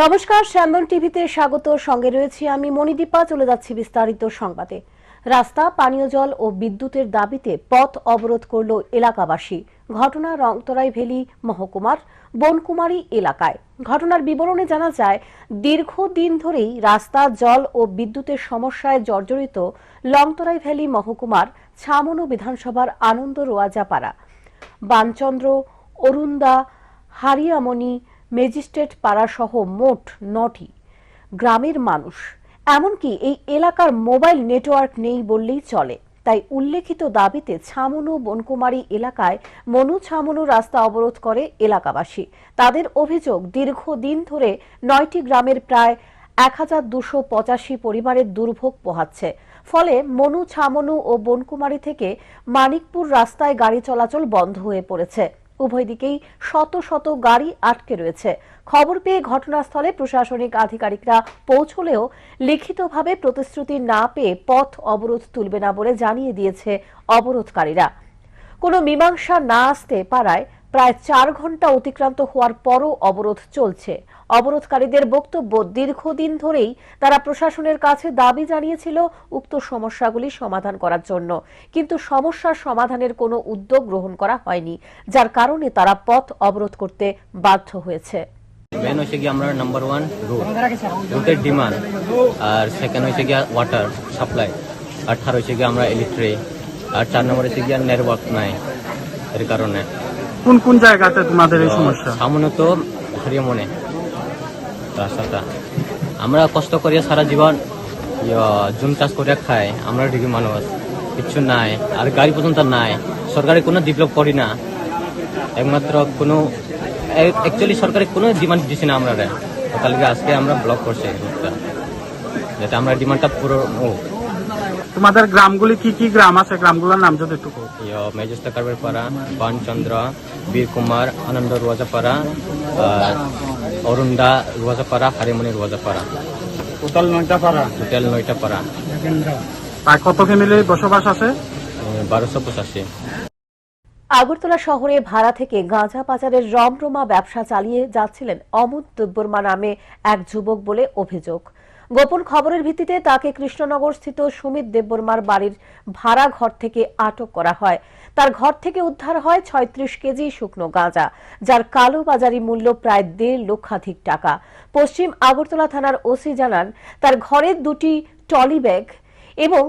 নমস্কার স্যান্দন টিভিতে স্বাগত। সঙ্গে রয়েছি আমি মণিদীপা, চলে যাচ্ছি বিস্তারিত সংবাদে। রাস্তা, পানীয় জল ও বিদ্যুতের দাবিতে পথ অবরোধ করল এলাকাবাসী। ঘটনা রংতরাই ভ্যালি মহকুমার বনকুমারী এলাকায়। ঘটনার বিবরণে জানা যায়, দীর্ঘদিন ধরেই রাস্তা, জল ও বিদ্যুতের সমস্যায় জর্জরিত লংতরাই ভ্যালি মহকুমার ছামনু বিধানসভার আনন্দ রোয়াজাপাড়া বানচন্দ্র অরুন্দা হারিয়ামণি ম্যাজিস্ট্রেট পাড়াসহ মোট নটি। গ্রামের মানুষ। এমনকি এই এলাকার মোবাইল নেটওয়ার্ক নেই বললেই চলে। তাই উল্লেখিত দাবিতে ছামনু বনকুমারী এলাকায় মনু ছামনু রাস্তা অবরোধ করে এলাকাবাসী। তাদের অভিযোগ, দীর্ঘদিন ধরে নয়টি গ্রামের প্রায় এক হাজার দুশো পঁচাশি পরিবারের দুর্ভোগ পোহাচ্ছে। ফলে মনু ছামনু ও বনকুমারী থেকে মানিকপুর রাস্তায় গাড়ি চলাচল বন্ধ হয়ে পড়েছে। উভয় দিকেই শত শত গাড়ি আটকে রয়েছে। খবর পেয়ে ঘটনাস্থলে প্রশাসনিক আধিকারিকরা পৌঁছলেও লিখিতভাবে প্রতিশ্রুতি না পেয়ে পথ অবরোধ তুলবে না বলে জানিয়ে দিয়েছে অবরোধকারীরা। কোনো মীমাংসা না আসতে পারায় প্রায় চার ঘণ্টা অতিক্রান্ত হওয়ার পরও অবরোধ চলছে। অবরোধকারীদের বক্তব্য দীর্ঘদিন ধরেই তারা প্রশাসনের কাছে দাবি জানিয়েছিল উক্ত সমস্যাগুলি সমাধান করার জন্য। কিন্তু সমস্যার সমাধানের কোনো উদ্যোগ গ্রহণ করা হয়নি, যার কারণে তারা পথ অবরোধ করতে বাধ্য হয়েছে। মেন হচ্ছে কি আমরা নাম্বার ওয়ান রুট রুটের ডিমান্ড আর সেকেন্ড হচ্ছে গিয়া ওয়াটার সাপ্লাই আর থার্ড হচ্ছে গিয়ে আমরা ইলেকট্রিক আর চার নম্বর হচ্ছে গিয়া নেটওয়ার্ক নাই, এর কারণে। কোন কোন জায়গাতে তোমাদের এই সমস্যা? সামনে তো হারিয়ে মনে। রাস্তাটা। আমরা কষ্ট করি সারা জীবন জুম চাষ করে খাই। আমরা ডিগ্রি মানুষ। কিচ্ছু নাই। আর গাড়ি পর্যন্ত নাই। সরকারি কোনো ডেভেলপ করি না। একমাত্র কোনো অ্যাকচুয়ালি সরকারি কোনো ডিমান্ড দিছে না আমরা কালকে আজকে আমরা ব্লক করছি যাতে আমরা ডিমান্ডটা পুরো হোক তোমাদের গ্রামগুলি কি কি গ্রাম আছে? গ্রামগুলোর নাম যদি একটু। মেজস্তা কারবের পাড়া বানচন্দ্র বীর কুমার আনন্দ রোয়াজাপাড়া অরুণদা রোয়াজাপাড়া হারিমণি রোয়াজাপাড়া টোটাল নয়টা পাড়া। টোটাল নয়টা পাড়া। প্রায় কত ফ্যামিলি বসবাস আছে? বারোশো পঁচাশি। আগরতলা শহরে ভাড়া থেকে গাঁজা পাচারের রমরমা ব্যবসা চালিয়ে যাচ্ছিলেন অমুদ দুব্বর্মা নামে এক যুবক বলে অভিযোগ। গোপন খবরের ভিত্তিতে তাকে কৃষ্ণনগর স্থিত সুমিত দেববর্মার বাড়ির ভাড়া ঘর থেকে আটক করা হয়। তার ঘর থেকে উদ্ধার হয় ছয়ত্রিশ কেজি শুকনো গাঁজা, যার কালো বাজারি মূল্য প্রায় দেড় লক্ষাধিক টাকা। পশ্চিম আগরতলা থানার ওসি জানান, তার ঘরের দুটি টলি ব্যাগ এবং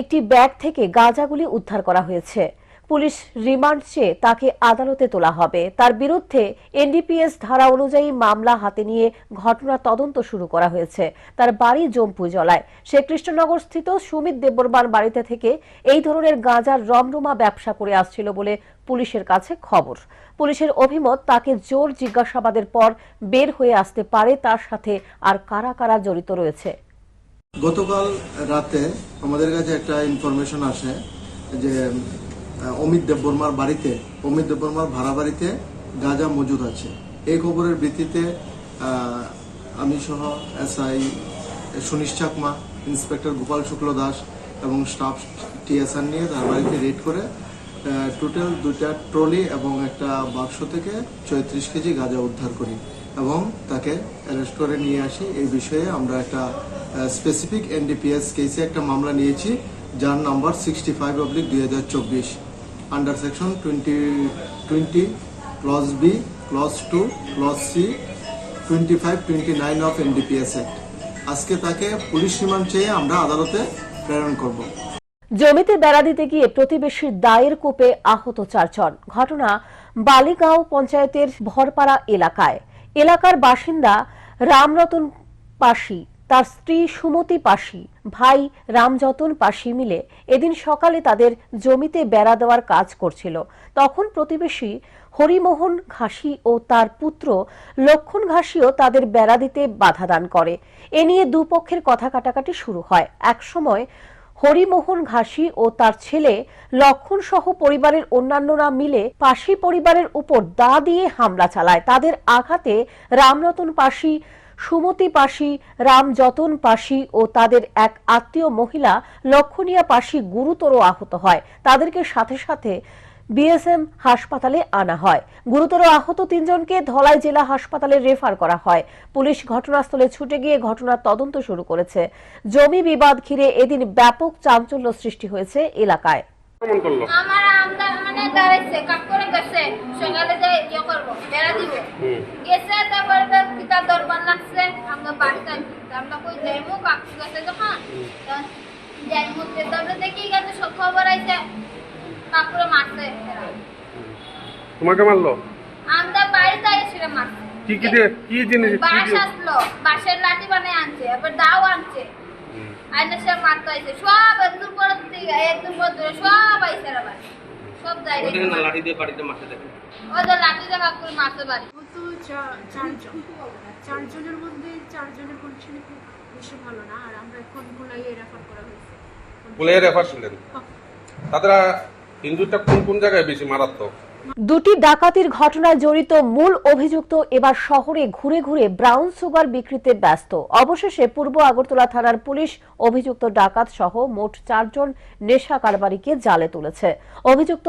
একটি ব্যাগ থেকে গাঁজাগুলি উদ্ধার করা হয়েছে। পুলিশ রিমান্ড চেয়ে তাকে আদালতে তোলা হবে। তার বিরুদ্ধে এনডিপিএস ধারা অনুযায়ী মামলা হাতে নিয়ে ঘটনা তদন্ত শুরু করা হয়েছে। তার বাড়ি জম্পু জলায়। সে কৃষ্ণনগর স্থিত সুমিত দেববর্মান বাড়িতে থেকে এই ধরনের গাঁজার রমরমা ব্যবসা করে আসছিল বলে পুলিশের কাছে খবর। পুলিশের অভিমত, তাকে জোর জিজ্ঞাসাবাদের পর বের হয়ে আসতে পারে তার সাথে আর কারা কারা জড়িত রয়েছে? গতকাল রাতে আমাদের কাছে একটা ইনফরমেশন আসে যে অমিত দেববর্মার বাড়িতে, অমিত দেববর্মার ভাড়া বাড়িতে গাঁজা মজুদ আছে। এই খবরের ভিত্তিতে আমি সহ এসআই সুনীশ চাকমা, ইন্সপেক্টর গোপাল শুক্ল দাস এবং স্টাফ টিএসআর নিয়ে তার বাড়িতে রেড করে টোটাল দুইটা ট্রলি এবং একটা বাক্স থেকে চৌত্রিশ কেজি গাঁজা উদ্ধার করি এবং তাকে অ্যারেস্ট করে নিয়ে আসি। এই বিষয়ে আমরা একটা স্পেসিফিক এনডিপিএস কেসে একটা মামলা নিয়েছি, যার নাম্বার সিক্সটি ফাইভ অব্লিক দুই হাজার চব্বিশ। Under section twenty twenty clause B clause two clause C twenty five twenty nine of NDPS act আজকে তাকে পুলিশ রিমান্ড চেয়ে আমরা আদালতে প্রেরণ করব। জমিতে বেড়া দিতে গিয়ে প্রতিবেশীর দায়ের কোপে আহত চারজন। ঘটনা বালিগাঁও পঞ্চায়েতের ভরপাড়া এলাকায়। এলাকার বাসিন্দা রামরতন পাশি তার স্ত্রী সুমতি পাশি, ভাই রামযতন পাশি মিলে এদিন সকালে তাদের জমিতে বেড়া দেওয়ার কাজ করছিল। তখন প্রতিবেশী হরিমোহন ঘাসি ও তার পুত্র লক্ষণ ঘাসিও তাদের বেড়া দিতে বাধা দান করে। এ নিয়ে দুপক্ষের কথা কাটাকাটি শুরু হয়। একসময় হরিমোহন ঘাসি ও তার ছেলে লক্ষণ সহ পরিবারের অন্যান্যরা মিলে পাশি পরিবারের উপর দা দিয়ে হামলা চালায়। তাদের আঘাতে রামরতন পাশি সুমতি পাশি রামযতন পাশি ও তাদের এক আত্মীয় মহিলা লক্ষণীয়া পাশি গুরুতর আহত হয়। তাদেরকে সাথে সাথে বিএসএম হাসপাতালে আনা হয়। গুরুতর আহত তিনজনকে ধলাই জেলা হাসপাতালে রেফার করা হয়। পুলিশ ঘটনাস্থলে ছুটে গিয়ে ঘটনার তদন্ত শুরু করেছে। জমি বিবাদ ঘিরে এদিন ব্যাপক চাঞ্চল্য সৃষ্টি হয়েছে এলাকায়। কেমন করল আমার আমদা দাঁড়াইছে কাপ করে গেছে সকালে যে ইয়ে করব বেড়া দিব। গেছে তারপরে কিতাব দরবার লাগছে আমরা বাড়িতে আছি আমরা কই যাইমু কাকু গেছে যখন। যাইমু তারপরে দেখি গেছে সব খবর আইছে কাকুরে মারছে তোমাকে মারলো? আমরা বাড়িতে আইছিল মারছে। কি কি দিয়ে কি জিনিস বাস আসলো বাসের লাঠি বানিয়ে আনছে এবার দাও আনছে। আইনে সে মারতে আইছে সব একদম পর একদম পর সব আইছে এরা জায়গায় সব যাই লাঠি দিয়ে বাড়িতে মারতে দেখে ওদের লাঠি দিয়ে কাকুরে মারতে পারি। ও তো চা- চারজন। চারজনের মধ্যে চারজনের কন্ডিশন খুব বেশি ভালো না আর আমরা এখন ভোলাইয়ে রেফার করা হয়েছে। বলে রেফার ছিলেন তাদের হিন্দুটা কোন কোন জায়গায় বেশি মারাত্মক? দুটি ডাকাতির ঘটনায় জড়িত মূল অভিযুক্ত এবার শহরে ঘুরে ঘুরে ব্রাউন সুগার বিক্রিতে ব্যস্ত। অবশেষে পূর্ব আগরতলা থানার পুলিশ অভিযুক্ত ডাকাত সহ মোট চারজন নেশা কারবারিকে জালে তুলেছে। অভিযুক্ত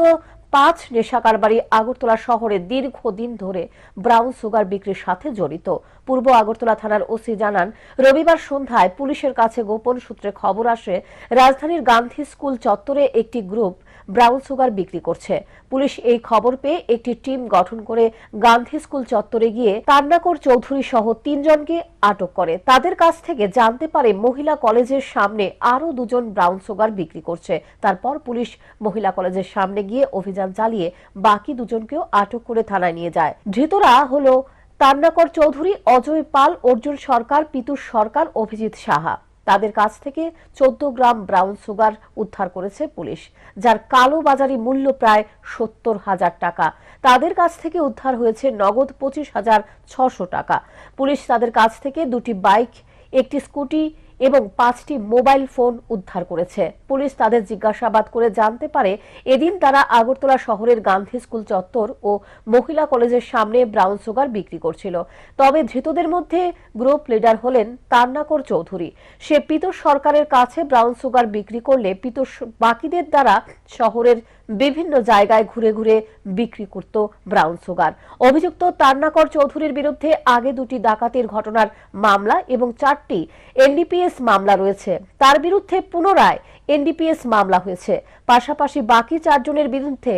পাঁচ নেশা কারবারি আগরতলা শহরে দীর্ঘদিন ধরে ব্রাউন সুগার বিক্রির সাথে জড়িত। পূর্ব আগরতলা থানার ওসি জানান, রবিবার সন্ধ্যায় পুলিশের কাছে গোপন সূত্রে খবর আসে, রাজধানীর গান্ধী স্কুল চত্বরে একটি গ্রুপ ব্রাউন সুগার বিক্রি করছে। পুলিশ এই খবর পেয়ে একটি টিম গঠন করে গান্ধী স্কুল চত্বরে গিয়ে কান্নাকর চৌধুরী সহ তিনজনকে আটক করে। তাদের কাছ থেকে জানতে পারে, মহিলা কলেজের সামনে আরও দুজন ব্রাউন সুগার বিক্রি করছে। তারপর পুলিশ মহিলা কলেজের সামনে গিয়ে অভিযান চালিয়ে বাকি দুজনকেও আটক করে থানায় নিয়ে যায়। ধৃতরা হলো তান্নাকর চৌধুরী, অজয় পাল, অর্জুন সরকার, পিতুষ সরকার, অভিজিৎ সাহা। তাদের কাছ থেকে চোদ্দ গ্রাম ব্রাউন সুগার উদ্ধার করেছে পুলিশ, যার কালো বাজারি মূল্য প্রায় সত্তর হাজার টাকা। তাদের কাছ থেকে উদ্ধার হয়েছে নগদ পঁচিশ হাজার ছশো টাকা। পুলিশ তাদের কাছ থেকে দুটি বাইক, একটি স্কুটি এবং পাঁচটি মোবাইল ফোন উদ্ধার করেছে। পুলিশ তাদের জিজ্ঞাসাবাদ করে জানতে পারে, এদিন তারা আগরতলা শহরের গান্ধী স্কুল চত্বর ও মহিলা কলেজের সামনে ব্রাউন সুগার বিক্রি করছিল। তবে ধৃতদের মধ্যে গ্রুপ লিডার হলেন তান্নাকর চৌধুরী। সে পিতর সরকারের কাছে ব্রাউন সুগার বিক্রি করলে পিতর বাকিদের দ্বারা শহরের বিভিন্ন জায়গায় ঘুরে ঘুরে বিক্রি করত ব্রাউন সুগার। অভিযুক্ত তান্নাকর চৌধুরীর বিরুদ্ধে আগে দুটি ডাকাতির ঘটনার মামলা এবং চারটি এনডিপিএস মামলা রয়েছে। তার বিরুদ্ধে পুনরায় এনডিপিএস মামলা হয়েছে। পাশাপাশি বাকি চারজনের বিরুদ্ধে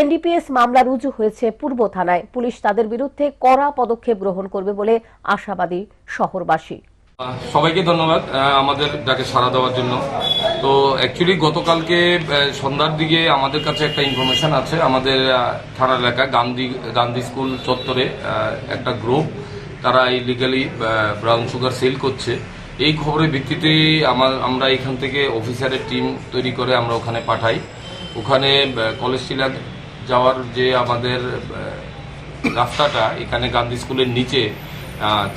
এনডিপিএস মামলা রুজু হয়েছে পূর্ব থানায়। পুলিশ তাদের বিরুদ্ধে কড়া পদক্ষেপ গ্রহণ করবে বলে আশাবাদী শহরবাসী। সবাইকে ধন্যবাদ আমাদের ডাকে সাড়া দেওয়ার জন্য। তো অ্যাকচুয়ালি গতকালকে সন্ধ্যার দিকে আমাদের কাছে একটা ইনফরমেশন আছে। আমাদের থানা এলাকা, গান্ধী গান্ধী স্কুল চত্বরে একটা গ্রুপ তারা ইলিগালি ব্রাউন সুগার সেল করছে। এই খবরের ভিত্তিতে আমার আমরা এখান থেকে অফিসারের টিম তৈরি করে আমরা ওখানে পাঠাই। ওখানে কলেজ টিলা যাওয়ার যে আমাদের রাস্তাটা, এখানে গান্ধী স্কুলের নিচে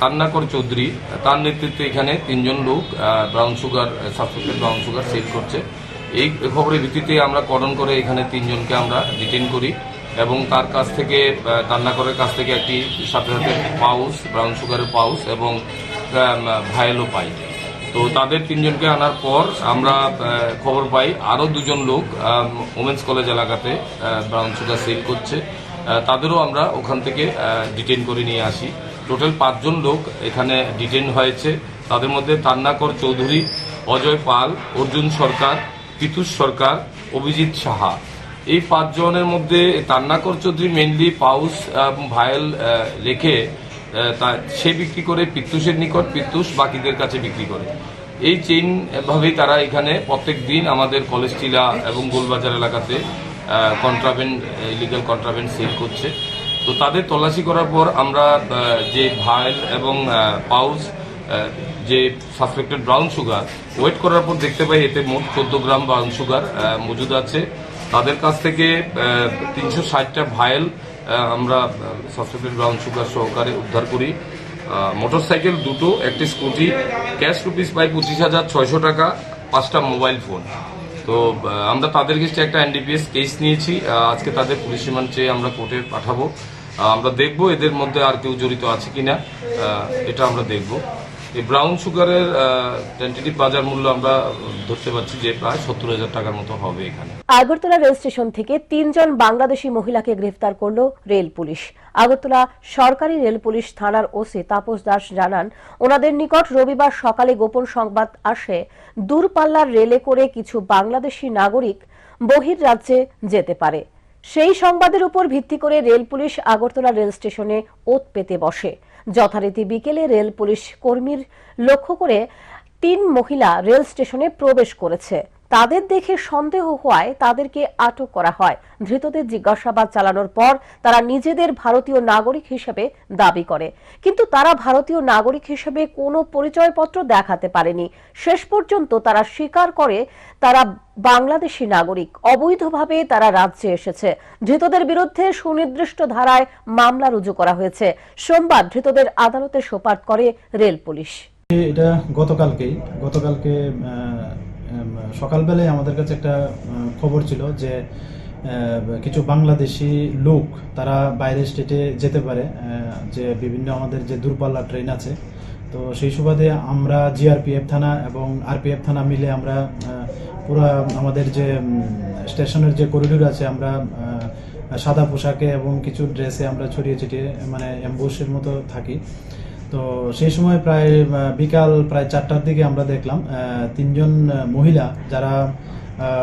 তান্নাকর চৌধুরী, তার নেতৃত্বে এখানে তিনজন লোক brown sugar substance brown sugar sale করছে। এই খবরের ভিত্তিতে আমরা করণ করে এখানে তিনজনকে আমরা ডিটেন করি এবং তার কাছ থেকে তান্নাকরের কাছ থেকে একটি সাথে সাথে পাউস ব্রাউন সুগারের পাউস এবং ভায়েলও পাই। তো তাদের তিনজনকে আনার পর আমরা খবর পাই আরও দুজন লোক ওমেন্স কলেজ এলাকাতে ব্রাউন সুগার সেল করছে। তাদেরও আমরা ওখান থেকে ডিটেন করে নিয়ে আসি। টোটাল পাঁচজন লোক এখানে ডিটেন হয়েছে। তাদের মধ্যে তান্নাকর চৌধুরী, অজয় পাল, অর্জুন সরকার পিতুষ সরকার, অভিজিৎ সাহা। এই পাঁচজনের মধ্যে তান্নাকর চৌধুরী মেনলি পাউস ভায়েল রেখে তা সে বিক্রি করে পিত্তুষের নিকট পিত্তুষ বাকিদের কাছে বিক্রি করে। এই চেইন ভাবেই তারা এখানে প্রত্যেক দিন আমাদের কলেজ টিলা এবং গোলবাজার এলাকাতে কন্ট্রাভেন্ট ইলিগাল কন্ট্রাভেন্ট সেল করছে। তো তাদের তল্লাশি করার পর আমরা যে ভাইল এবং পাউস যে সাসপেক্টেড ব্রাউন সুগার ওয়েট করার পর দেখতে পাই এতে মোট চোদ্দ গ্রাম ব্রাউন সুগার মজুদ আছে। তাদের কাছ থেকে তিনশো ষাটটা ভাইল আমরা সাসপেক্টেড ব্রাউন সুগার সহকারে উদ্ধার করি। মোটরসাইকেল দুটো, একটি স্কুটি ক্যাশ রুপিস পাই পঁচিশ হাজার ছয়শো টাকা, পাঁচটা মোবাইল ফোন তো আমরা তাদের কাছে একটা এনডিপিএস কেস নিয়েছি। আজকে তাদের পুলিশ রিমান্ড চেয়ে আমরা কোর্টে পাঠাবো। আমরা দেখব এদের মধ্যে আর কেউ জড়িত আছে কিনা। এটা আমরা দেখব। এই ব্রাউন সুগারের টেন্টেটিভ বাজার মূল্য আমরা ধরতে পারছি যে প্রায় সত্তর হাজার টাকার মতো হবে এখানে। আগরতলা রেল স্টেশন থেকে তিনজন বাংলাদেশি মহিলাকে গ্রেফতার করল রেল পুলিশ। আগরতলা সরকারি রেল পুলিশ থানার ওসি তাপস দাস জানান, ওনাদের নিকট রবিবার সকালে গোপন সংবাদ আসে, দূরপাল্লার রেলে করে কিছু বাংলাদেশি নাগরিক বহির রাজ্যে যেতে পারে। সেই সংবাদের উপর ভিত্তি করে রেল পুলিশ আগরতলা রেল স্টেশনে ওত পেতে বসে। যথারীতি বিকেলে রেল পুলিশ কর্মীর লক্ষ্য করে তিন মহিলা রেল স্টেশনে প্রবেশ করেছে। তাদের দেখে সন্দেহ হওয়ায় তাদেরকে আটক করা হয়। ধৃতদের জিজ্ঞাসাবাদ চালানোর পর তারা নিজেদের ভারতীয় নাগরিক হিসেবে দাবি করে। কিন্তু তারা ভারতীয় নাগরিক হিসেবে কোনো পরিচয়পত্র দেখাতে পারেনি। শেষ পর্যন্ত তারা স্বীকার করে তারা বাংলাদেশি নাগরিক। অবৈধভাবে তারা রাজ্যে এসেছে। ধৃতদের বিরুদ্ধে সুনির্দিষ্ট ধারায় মামলা রুজু করা হয়েছে। সোমবার ধৃতদের আদালতে সোপার্দ করে রেল পুলিশ। এটা গতকালকেই। গতকালকে সকালবেলায় আমাদের কাছে একটা খবর ছিল যে কিছু বাংলাদেশি লোক তারা বাইরের স্টেটে যেতে পারে যে বিভিন্ন আমাদের যে দূরপাল্লা ট্রেন আছে। তো সেই সুবাদে আমরা জিআরপিএফ থানা এবং আরপিএফ থানা মিলে আমরা পুরো আমাদের যে স্টেশনের যে করিডোর আছে, আমরা সাদা পোশাকে এবং কিছু ড্রেসে আমরা ছড়িয়ে ছিটিয়ে মানে অ্যাম্বুসের মতো থাকি। তো সেই সময় প্রায় বিকাল প্রায় চারটার দিকে আমরা দেখলাম তিনজন মহিলা যারা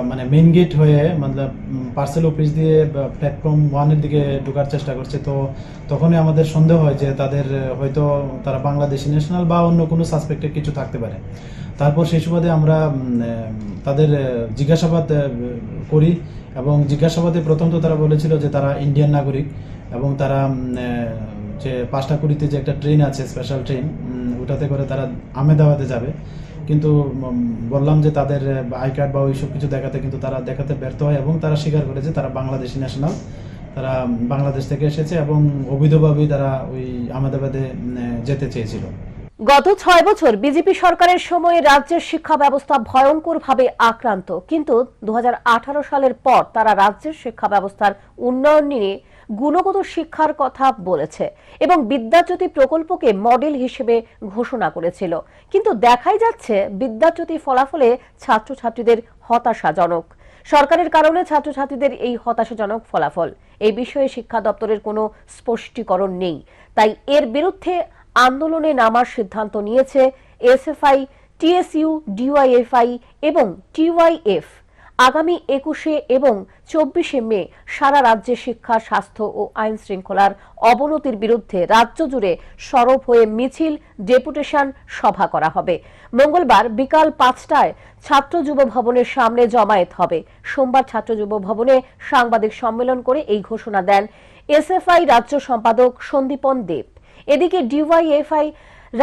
মানে মেইন গেট হয়ে মতলব পার্সেল অফিস দিয়ে প্ল্যাটফর্ম ওয়ানের দিকে ঢোকার চেষ্টা করছে। তো তখনই আমাদের সন্দেহ হয় যে তাদের হয়তো তারা বাংলাদেশি ন্যাশনাল বা অন্য কোনো সাসপেক্টেড কিছু থাকতে পারে। তারপর সেই সুবাদে আমরা তাদের জিজ্ঞাসাবাদ করি এবং জিজ্ঞাসাবাদে প্রথম তো তারা বলেছিল যে তারা ইন্ডিয়ান নাগরিক এবং তারা যে পাঁচটা কুড়িতে যে একটা ট্রেন আছে স্পেশাল ট্রেন ওটাতে করে তারা আমেদাবাদে যাবে। কিন্তু বললাম যে তাদের আই কার্ড বা ওইসব কিছু দেখাতে কিন্তু তারা দেখাতে ব্যর্থ হয় এবং তারা স্বীকার করে যে তারা বাংলাদেশি ন্যাশনাল তারা বাংলাদেশ থেকে এসেছে এবং অবৈধভাবেই তারা ওই আহমেদাবাদে যেতে চেয়েছিল। গত ছয় বছর বিজেপি সরকারের সময়ে রাজ্যের শিক্ষা ব্যবস্থা ভয়ঙ্করভাবে আক্রান্ত। কিন্তু দু হাজার আঠারো সালের পর তারা রাজ্যের শিক্ষা ব্যবস্থার উন্নয়ন নিয়ে গুণগত শিক্ষার কথা বলেছে এবং বিদ্যাজ্যোতি প্রকল্পকে মডেল হিসেবে ঘোষণা করেছিল। কিন্তু দেখাই যাচ্ছে বিদ্যাজ্যোতি ফলাফলে ছাত্রছাত্রীদের হতাশাজনক। সরকারের কারণে ছাত্রছাত্রীদের এই হতাশাজনক ফলাফল। এই বিষয়ে শিক্ষা দপ্তরের কোনো স্পষ্টীকরণ নেই। তাই এর বিরুদ্ধে আন্দোলনে নামার সিদ্ধান্ত নিয়েছে এসএফআই, টিএসইউ, ডিওয়াইএফআই এবং টিওয়াইএফ। আগামী একুশে এবং চব্বিশে মে সারা রাজ্যে শিক্ষা, স্বাস্থ্য ও আইন শৃঙ্খলার অবনতির বিরুদ্ধে রাজ্য জুড়ে সরব হয়ে মিছিল, ডেপুটেশন সভা করা হবে। মঙ্গলবার বিকাল পাঁচটায় ছাত্র যুব ভবনের সামনে জমায়েত হবে। সোমবার ছাত্র যুব ভবনে সাংবাদিক সম্মেলন করে এই ঘোষণা দেন এসএফআই রাজ্য সম্পাদক সন্দীপন দেব। এদিকে ডিওয়াইএফআই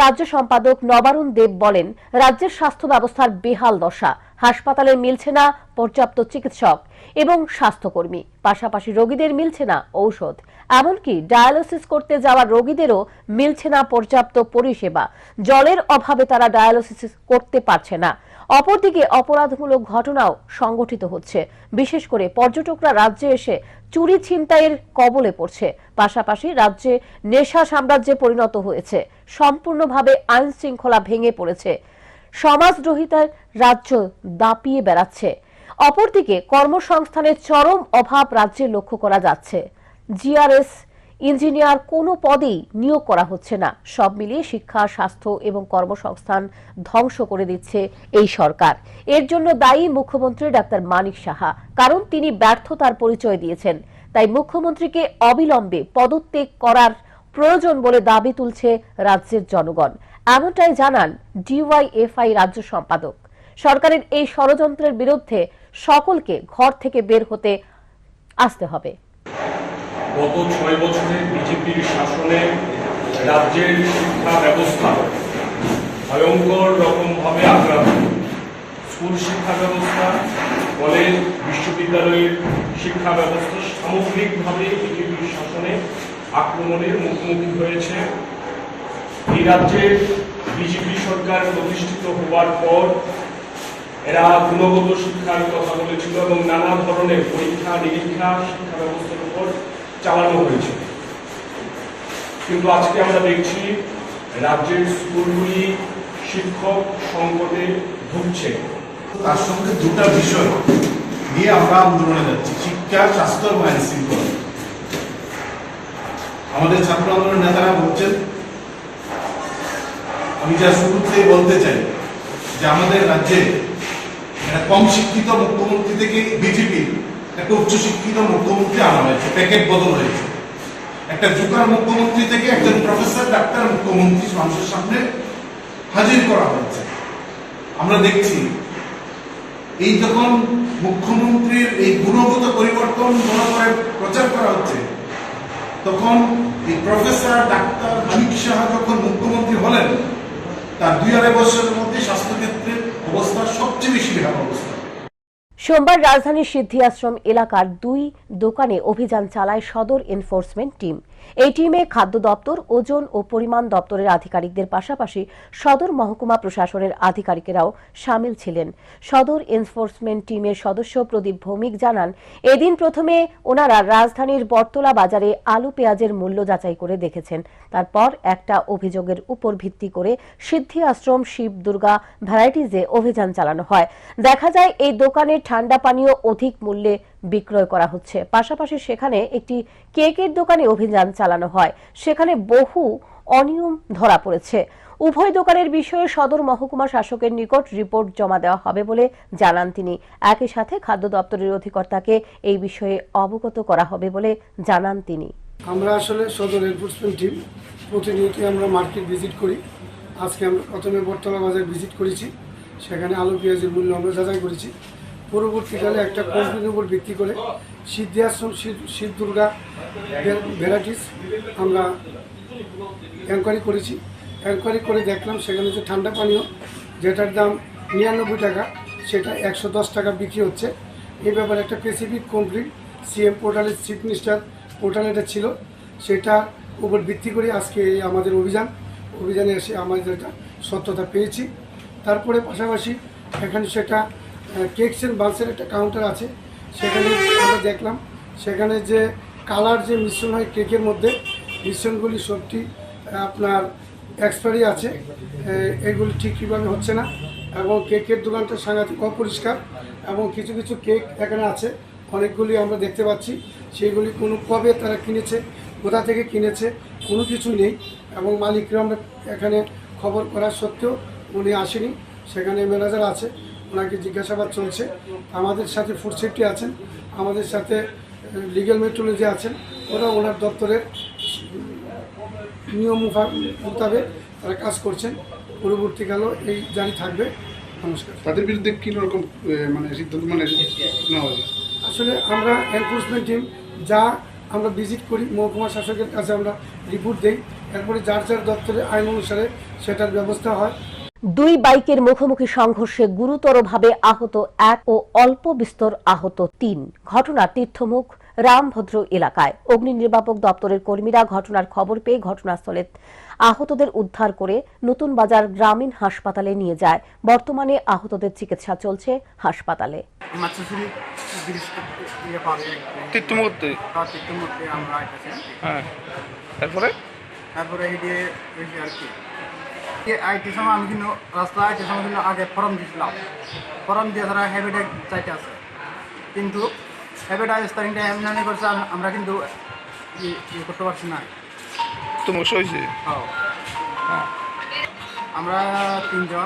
রাজ্য সম্পাদক নবারুণ দেব বলেন, রাজ্যের স্বাস্থ্য ব্যবস্থার বেহাল দশা। হাসপাতালে মিলছে না পর্যাপ্ত চিকিৎসক এবং স্বাস্থ্যকর্মী। পাশাপাশি রোগীদের মিলছে না ঔষধ। এমনকি ডায়ালিসিস করতে যাওয়া রোগীদেরও মিলছে না পর্যাপ্ত পরিষেবা। জলের অভাবে তারা ডায়ালিসিস করতে পারছে না। অপরদিকে অপরাধমূলক ঘটনাও সংগঠিত হচ্ছে। বিশেষ করে পর্যটকরা রাজ্যে এসে চুরি ছিনতাইয়ের কবলে পড়ছে। পাশাপাশি রাজ্যে নেশা সাম্রাজ্যে পরিণত হয়েছে। সম্পূর্ণভাবে আইন শৃঙ্খলা ভেঙে পড়েছে। সমাজদ্রোহিতার রাজ্য দাপিয়ে বেড়াচ্ছে। অপরদিকে কর্মসংস্থানের চরম অভাব রাজ্যে লক্ষ্য করা যাচ্ছে। জিআরএস ইঞ্জিনিয়ার কোনো পদেই নিয়োগ করা হচ্ছে না। সব মিলিয়ে শিক্ষা, স্বাস্থ্য এবং কর্মসংস্থান ধ্বংস করে দিচ্ছে এই সরকার। এর জন্য দায়ী মুখ্যমন্ত্রী ডাক্তার মানিক সাহা। কারণ তিনি ব্যর্থতার পরিচয় দিয়েছেন। তাই মুখ্যমন্ত্রীকে অবিলম্বে পদত্যাগ করার প্রয়োজন বলে দাবি তুলছে রাজ্যের জনগণ। এমনটাই জানান ডিওয়াইএফআই রাজ্য সম্পাদক। সরকারের এই ষড়যন্ত্রের বিরুদ্ধে সকলকে ঘর থেকে বের হতে আসতে হবে। গত ছয় বছরে বিজেপির শাসনে রাজ্যের শিক্ষা ব্যবস্থা ভয়ঙ্কর রকমভাবে আক্রান্ত। স্কুল শিক্ষা ব্যবস্থা, কলেজ, বিশ্ববিদ্যালয়ের শিক্ষা ব্যবস্থা সামগ্রিকভাবে বিজেপির শাসনে আক্রমণের মুখোমুখি হয়েছে। এই রাজ্যে বিজেপি সরকার প্রতিষ্ঠিত হওয়ার পর এরা গুণগত শিক্ষার কথা বলেছিল এবং নানা ধরনের পরীক্ষা নিরীক্ষা শিক্ষা ব্যবস্থার উপর চালানো হয়েছে। কিন্তু আজকে আমরা দেখছি রাজ্যের স্কুলগুলি শিক্ষক সংকটে ভুগছে। তার সঙ্গে দুটা বিষয় নিয়ে আমরা আন্দোলনে যাচ্ছি। শিক্ষা, স্বাস্থ্য এবং আইন শৃঙ্খলা। আমাদের ছাত্র আন্দোলনের নেতারা বলছেন, আমি যা শুরুতেই বলতে চাই, যে আমাদের রাজ্যে কম শিক্ষিত মুখ্যমন্ত্রী থেকে বিজেপি একটা উচ্চ শিক্ষিত মুখ্যমন্ত্রী আনা হয়েছে, প্যাকেট বদল হয়েছে। একটা জুকার মুখ্যমন্ত্রী থেকে একজন প্রফেসর, ডাক্তার, মুখ্যমন্ত্রী মানুষের সামনে হাজির করা হয়েছে। আমরা দেখছি, এই যখন মুখ্যমন্ত্রীর এই গুণগত পরিবর্তন করে প্রচার করা হচ্ছে, তখন এই প্রফেসর, ডাক্তার, মানিক সাহা যখন মুখ্যমন্ত্রী হলেন, তার দুই আড়াই বছরের মধ্যে স্বাস্থ্যক্ষেত্রের অবস্থা সবচেয়ে বেশি খারাপ অবস্থা। সোমবার রাজধানীর সিদ্ধি আশ্রম এলাকার দুই দোকানে অভিযান চালায় সদর এনফোর্সমেন্ট টিম। এই টিমে খাদ্য দপ্তর, ওজন ও পরিমাণ দপ্তরের আধিকারিকদের পাশাপাশি সদর মহকুমা প্রশাসনের আধিকারিকেরাও সামিল ছিলেন। সদর এনফোর্সমেন্ট টিমের সদস্য প্রদীপ ভৌমিক জানান, এদিন প্রথমে ওনারা রাজধানীর বটতলা বাজারে আলু পেঁয়াজের মূল্য যাচাই করে দেখেছেন। তারপর একটা অভিযোগের উপর ভিত্তি করে সিদ্ধি আশ্রম, শিব দুর্গা ভ্যারাইটিজে অভিযান চালানো হয়। দেখা যায়, এই দোকানে ঠান্ডা পানীয় অধিক মূল্যে বিক্রয় করা হচ্ছে। পাশাপাশি সেখানে একটি কেকের দোকানে অভিযান চালানো হয়। সেখানে বহু অনিয়ম ধরা পড়েছে। উভয় দোকানের বিষয়ে সদর মহকুমা শাসকের নিকট রিপোর্ট জমা দেওয়া হবে বলে জানান তিনি। একই সাথে খাদ্য দপ্তরের অধিকর্তাকে এই বিষয়ে অবগত করা হবে বলে জানান তিনি। আমরা আসলে সদর এনফোর্সমেন্ট টিম প্রতিনিয়ত আমরা মার্কেট ভিজিট করি। আজকে আমরা প্রথমে বটতলা বাজার ভিজিট করেছি। সেখানে আলু, পেঁয়াজের মূল্য আমরা যাচাই করেছি। পরবর্তীকালে একটা কোম্পানির উপর ভিত্তি করে সিদ্ধি আশ্রম শিব- দুর্গা ভ্যারাইটিস আমরা এনকোয়ারি করেছি। এনকোয়ারি করে দেখলাম সেখানে যে ঠান্ডা পানীয় যেটার দাম নিরানব্বই টাকা, সেটা একশো দশ টাকা বিক্রি হচ্ছে। এই ব্যাপারে একটা স্পেসিফিক কমপ্লিট সিএম পোর্টালের চিফ মিনিস্টার পোর্টালে এটা ছিল। সেটার উপর ভিত্তি করে আজকে এই আমাদের অভিযান। অভিযানে এসে আমাদের এটা সত্যতা পেয়েছি। তারপরে পাশাপাশি এখানে সেটা কেকস অ্যান্ড বালসের একটা কাউন্টার আছে। সেখানে আমরা দেখলাম, সেখানে যে কালার যে মিশ্রণ হয় কেকের মধ্যে, মিশ্রণগুলি সত্যি আপনার এক্সপায়ারি আছে। এগুলি ঠিক কীভাবে হচ্ছে না, এবং কেকের দোকানটা সাংঘাতিক অপরিষ্কার, এবং কিছু কিছু কেক এখানে আছে, অনেকগুলি আমরা দেখতে পাচ্ছি। সেগুলি কোনো কবে তারা কিনেছে, কোথা থেকে কিনেছে, কোনো কিছু নেই, এবং মালিকরা আমরা এখানে খবর করা সত্ত্বেও উনি আসেনি। সেখানে ম্যানেজার আছে ওনাকে জিজ্ঞাসাবাদ চলছে। আমাদের সাথে ফুড সেফটি আছেন আমাদের সাথে লিগ্যাল মেট্রোলজি আছেন ওরা ওনার দপ্তরের নিয়ম মোতাবেক তারা কাজ করছেন। পরবর্তীকালেও এই জারি থাকবে। নমস্কার। তাদের বিরুদ্ধে কি রকম মানে সিদ্ধান্ত মানে নেওয়া আসলে আমরা এনফোর্সমেন্ট টিম যা আমরা ভিজিট করি মহকুমা শাসকের কাছে আমরা রিপোর্ট দেই। এরপরে যার যার দপ্তরে আইন অনুসারে সেটার ব্যবস্থা হয়। দুই বাইকের মুখোমুখি সংঘর্ষে গুরুতরভাবে আহত এক ও অল্প বিস্তর আহত তিন। ঘটনা তীর্থমুখ রামভদ্র এলাকায়। অগ্নি নির্বাপক দপ্তরের কর্মীরা ঘটনার খবর পেয়ে ঘটনাস্থলে আহতদের উদ্ধার করে নতুন বাজার গ্রামীণ হাসপাতালে নিয়ে যায়। বর্তমানে আহতদের চিকিৎসা চলছে হাসপাতালে। আইতেছি। হ্যাঁ। তারপরে? তারপরে এই যে আর কি। আইটি সময় আমি কিন্তু রাস্তা আইটি সময় কিন্তু আগে ফর্ম দিয়েছিলাম ফর্ম দিয়ে তারা হ্যাবিটে চাইতে আছে। কিন্তু হ্যাবিটা এমনি জানি করছে আমরা কিন্তু ইয়ে করতে পারছি না। তুমি হয়েছে? হ্যাঁ। আমরা তিনজন।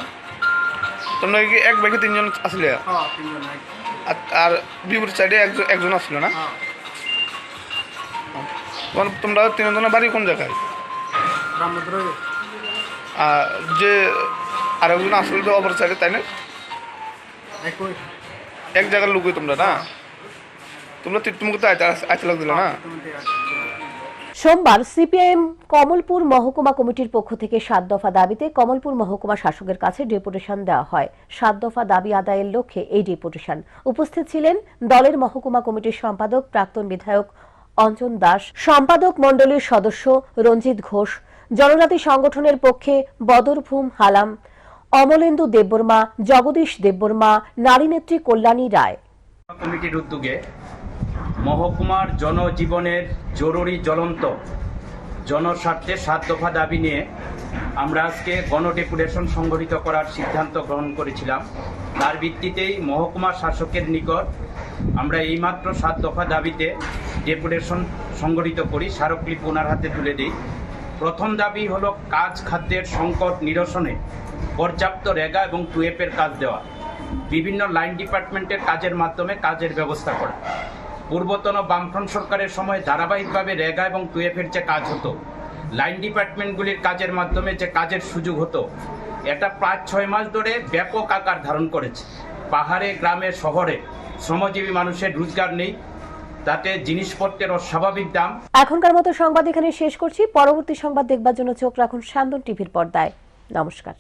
তোমরা কি এক বাইকে তিনজন আসলে? হ্যাঁ তিনজন আর- বিপরীত সাইডে একজন একজন আসছিল না? হ্যাঁ। তোমরা তিনজনের বাড়ি কোন জায়গায়? আর যে আর একজন আসলে তো অপর সাইডে তাই না? এক জায়গার লোকই তোমরা না? তোমরা তিরতুমুখতে আইতে আইতে লাগছিল না? সোমবার সিপিআইএম কমলপুর মহকুমা কমিটির পক্ষ থেকে সাত দফা দাবিতে কমলপুর মহকুমা শাসকের কাছে ডেপুটেশন দেওয়া হয়। সাত দফা দাবি আদায়ের লক্ষ্যে এই ডেপুটেশন। উপস্থিত ছিলেন দলের মহকুমা কমিটির সম্পাদক প্রাক্তন বিধায়ক অঞ্জন দাস সম্পাদক মণ্ডলীর সদস্য রঞ্জিত ঘোষ জনজাতি সংগঠনের পক্ষে বদরভূম হালাম। অমলেন্দু দেববর্মা, জগদীশ দেববর্মা নারী নেত্রী কল্যাণী রায়। কমিটির উদ্যোগে মহকুমার জনজীবনের জরুরি জ্বলন্ত জনস্বার্থে সাত দফা দাবি নিয়ে আমরা আজকে গণডেপুটেশন সংগঠিত করার সিদ্ধান্ত গ্রহণ করেছিলাম। তার ভিত্তিতেই মহকুমা শাসকের নিকট আমরা এইমাত্র সাত দফা দাবিতে ডেপুটেশন সংগঠিত করি। স্মারকলিপি ওনার হাতে তুলে দিই। প্রথম দাবি হলো কাজ খাদ্যের সংকট নিরসনে পর্যাপ্ত রেগা এবং টুয়েপের কাজ দেওয়া। বিভিন্ন লাইন ডিপার্টমেন্টের কাজের মাধ্যমে কাজের ব্যবস্থা করা। পূর্বতন বামফ্রন্ট সরকারের সময় ধারাবাহিকভাবে রেগা এবং টুয়েফের যে কাজ হতো, লাইন ডিপার্টমেন্টগুলির কাজের মাধ্যমে যে কাজের সুযোগ হতো, এটা প্রায় ছয় মাস ধরে ব্যাপক আকার ধারণ করেছে। পাহাড়ে, গ্রামে, শহরে শ্রমজীবী মানুষের রোজগার নেই তাতে জিনিসপত্রের অস্বাভাবিক দাম। এখনকার মতো সংবাদ এখানে শেষ করছি। পরবর্তী সংবাদ দেখবার জন্য চোখ রাখুন সান্দন টিভির পর্দায়। নমস্কার।